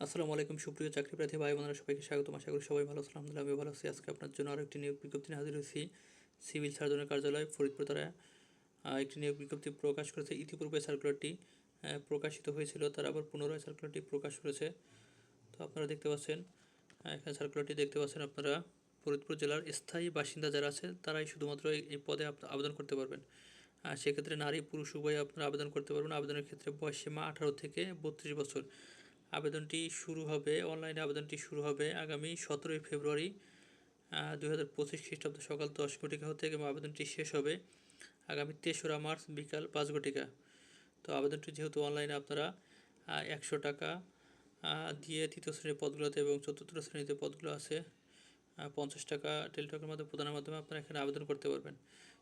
আসসালামু আলাইকুম, সুপ্রিয় চাকরি প্রার্থী ভাই বোনেরা, সবাইকে স্বাগতম। আশা করি সবাই ভালো আলহামদুলিল্লাহ আমি ভালো আছি। আজকে আপনার জন্য আরও একটি নিয়োগ বিজ্ঞপ্তি হাজির হয়েছি। সিভিল সার্জনের কার্যালয়, ফরিদপুর তারা একটি নিয়োগ বিজ্ঞপ্তি প্রকাশ করেছে। ইতিপূর্বে সার্কুলারটি প্রকাশিত হয়েছিল, তারা আবার পুনরায় সার্কুলারটি প্রকাশ করেছে। তো আপনারা দেখতে পাচ্ছেন এখানে সার্কুলারটি দেখতে পাচ্ছেন আপনারা। ফরিদপুর জেলার স্থায়ী বাসিন্দা যারা আছে, তারাই শুধুমাত্র এই- এই পদে আবেদন করতে পারবেন। আর সেক্ষেত্রে নারী, পুরুষ, উভয় আপনারা আবেদন করতে পারবেন। আবেদনের ক্ষেত্রে বয়স সীমা আঠারো থেকে বত্রিশ বছর। আবেদনটি শুরু হবে, অনলাইনে আবেদনটি শুরু হবে আগামী সতেরোই ফেব্রুয়ারি দুই হাজার পঁচিশ খ্রিস্টাব্দ সকাল দশ ঘটিকা হতে এবং আবেদনটি শেষ হবে আগামী তেসরা মার্চ বিকাল পাঁচ ঘটিকা। তো আবেদনটি যেহেতু অনলাইনে আপনারা একশো টাকা দিয়ে তৃতীয় শ্রেণির পদগুলোতে এবং চতুর্থ শ্রেণীতে পদগুলো আছে পঞ্চাশ টাকা টেলিটকের মাধ্যমে প্রদানের মাধ্যমে আপনারা এখানে আবেদন করতে পারবেন।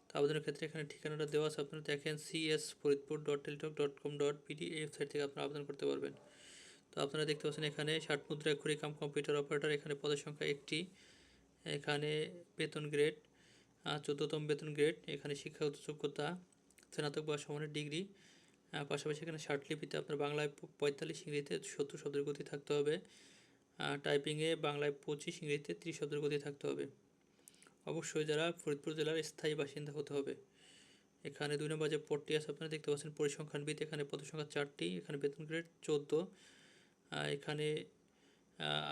তো আবেদনের ক্ষেত্রে এখানে ঠিকানাটা দেওয়া আছে, আপনারা দেখেন CS Faridpur dot Teletalk dot com dot bd website থেকে আপনারা আবেদন করতে পারবেন। তো আপনারা দেখতে পাচ্ছেন এখানে ষাট মুদ্রা ঘুরি কাম কম্পিউটার অপারেটর এখানে পদের সংখ্যা একটি, এখানে বেতন গ্রেড চোদ্দতম বেতন গ্রেড এখানে শিক্ষাগত যোগ্যতা স্নাতক বা সমানের ডিগ্রি পাশাপাশি এখানে ষাট লিপিতে আপনার বাংলায় পঁয়তাল্লিশ ইংরেজিতে সত্তর শব্দের গতি থাকতে হবে টাইপিংয়ে বাংলায় পঁচিশ ইংরেজিতে ত্রিশ শব্দের গতি থাকতে হবে। অবশ্যই যারা ফরিদপুর জেলার স্থায়ী বাসিন্দা হতে হবে। এখানে দুই নম্বর যে পদটি আছে, আপনারা দেখতে পাচ্ছেন পরিসংখ্যানবিদ, এখানে পদ সংখ্যা চারটি, এখানে বেতন গ্রেড চোদ্দ এখানে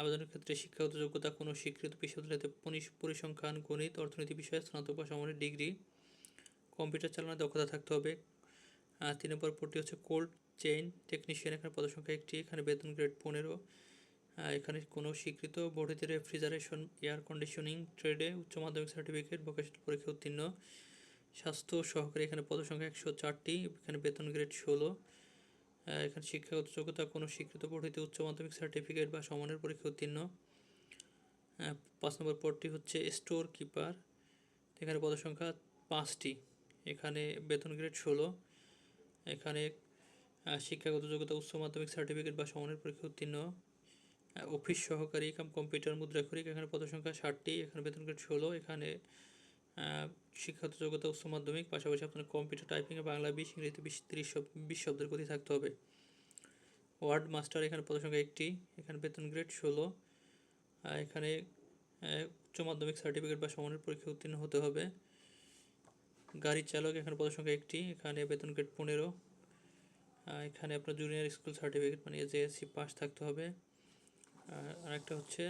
আবেদনের ক্ষেত্রে শিক্ষাগত যোগ্যতা কোনো স্বীকৃত বিশ্ববিদ্যালয়তে পরিসংখ্যান, গণিত, অর্থনীতি বিষয়ে, স্নাতক বা সমানের ডিগ্রি, কম্পিউটার চালানোর দক্ষতা থাকতে হবে। তিন নম্বর পদটি হচ্ছে কোল্ড চেইন টেকনিশিয়ান, এখানে পদসংখ্যা একটি, এখানে বেতন গ্রেড পনেরো। এখানে কোনো স্বীকৃত বর্ধিত রেফ্রিজারেশন এয়ার কন্ডিশনিং ট্রেডে উচ্চ মাধ্যমিক সার্টিফিকেট ভোকেশনাল পরীক্ষা উত্তীর্ণ। স্বাস্থ্য সহকারী এখানে পদসংখ্যা একশো চারটি, এখানে বেতন গ্রেড ষোলো। এখানে শিক্ষাগত যোগ্যতা কোনো স্বীকৃত পরিহিত উচ্চ মাধ্যমিক সার্টিফিকেট বা সমানের পরীক্ষা উত্তীর্ণ। পাঁচ নম্বর পদটি হচ্ছে স্টোর কিপার। এখানে পদসংখ্যা পাঁচটি। এখানে বেতন গ্রেড ষোলো। এখানে শিক্ষাগত যোগ্যতা উচ্চ মাধ্যমিক সার্টিফিকেট বা সমানের পরীক্ষা উত্তীর্ণ। অফিস সহকারী কাম কম্পিউটার মুদ্রাক্ষরিক। এখানে পদসংখ্যা ষাটটি। এখানে বেতন গ্রেড ষোলো। এখানে শিক্ষাগত যোগ্যতা উচ্চ মাধ্যমিক, পাশাপাশি আপনার কম্পিউটার টাইপিংয়ে বাংলা বিশ ইংরেজিতে বিশ তিরিশ বিশ শব্দের গতি থাকতে হবে। ওয়ার্ড মাস্টার এখানে পদসংখ্যা একটি, এখানে বেতন গ্রেড ষোলো এখানে উচ্চ মাধ্যমিক সার্টিফিকেট বা সমানের পরীক্ষা উত্তীর্ণ হতে হবে। গাড়ির চালক এখানে পদসংখ্যা একটি, এখানে বেতন গ্রেড পনেরো এখানে আপনার জুনিয়র স্কুল সার্টিফিকেট মানে জেএসসি পাস থাকতে হবে। আর একটা হচ্ছে,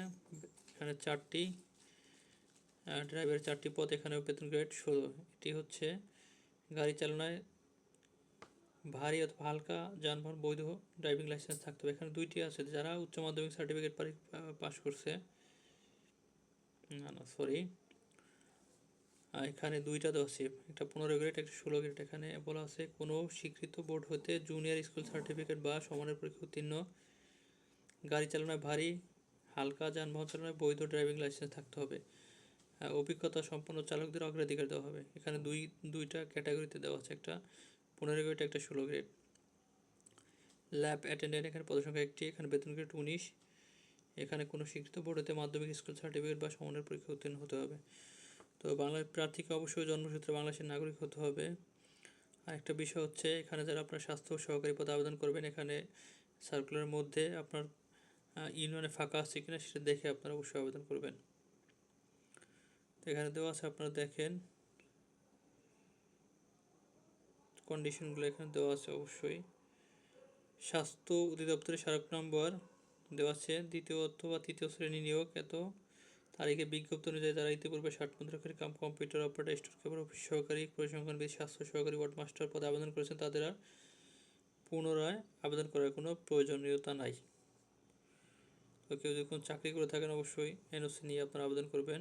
এখানে চারটি ড্রাইভারের চারটি পদ এখানেও বেতন গ্রেড ষোলো। এটি হচ্ছে গাড়ি চালনায় ভারী অথবা হালকা যানবাহন বৈধ ড্রাইভিং লাইসেন্স থাকতে হবে। এখানে দুইটি আছে, যারা উচ্চ মাধ্যমিক সার্টিফিকেট পাস করছে। না না সরি এখানে দুইটা আছে, একটা পনেরো গ্রেড একটা ষোলো গ্রেড এখানে বলা আছে, কোনো স্বীকৃত বোর্ড হতে জুনিয়র স্কুল সার্টিফিকেট বা সমানের পরীক্ষা উত্তীর্ণ। গাড়ি চালানোয় ভারী, হালকা যানবাহন চালানোয় বৈধ ড্রাইভিং লাইসেন্স থাকতে হবে। অভিজ্ঞতা সম্পন্ন চালকদের অগ্রাধিকার দেওয়া হবে। এখানে দুই, দুইটা ক্যাটাগরিতে দেওয়া আছে। একটা পনেরো গ্রেড একটা ষোলো গ্রেড ল্যাব অ্যাটেন্ডেন্ট এখানে পদসংখ্যা একটি, এখানে বেতন গ্রেড উনিশ। এখানে কোনো স্বীকৃত বোর্ডেতে মাধ্যমিক স্কুল সার্টিফিকেট বা সমানের পরীক্ষা উত্তীর্ণ হতে হবে। তো বাংলার প্রার্থীকে অবশ্যই জন্মসূত্রে বাংলাদেশের নাগরিক হতে হবে। আর একটা বিষয় হচ্ছে, এখানে যারা আপনার স্বাস্থ্য সহকারী পদে আবেদন করবেন, এখানে সার্কুলারের মধ্যে আপনার ইউনিয়নে ফাঁকা আছে কিনা সেটা দেখে আপনারা অবশ্যই আবেদন করবেন। এখানে দেওয়া আছে, আপনারা দেখেন। কন্ডিশনগুলো এখানে দেওয়া আছে অবশ্যই। স্বাস্থ্য অধিদপ্তরের স্মারক নম্বর দেওয়া আছে। দ্বিতীয় অথবা তৃতীয় শ্রেণি নিয়োগ এত। তারিখে বিজ্ঞপ্তি অনুযায়ী যারা ইতিপূর্বে ষাট মুদ্রাকারী cum, computer operator, store keeper office সহকারী, পরিসংখ্যানবিদ, স্বাস্থ্য সহকারী ওয়ার্ড মাস্টার পদে আবেদন করেছেন, তাদের আর পুনরায় আবেদন করার কোনো প্রয়োজনীয়তা নাই। তো কেউ যদি কোনো চাকরি করে থাকেন, অবশ্যই এনওসি নিয়ে আপনারা আবেদন করবেন।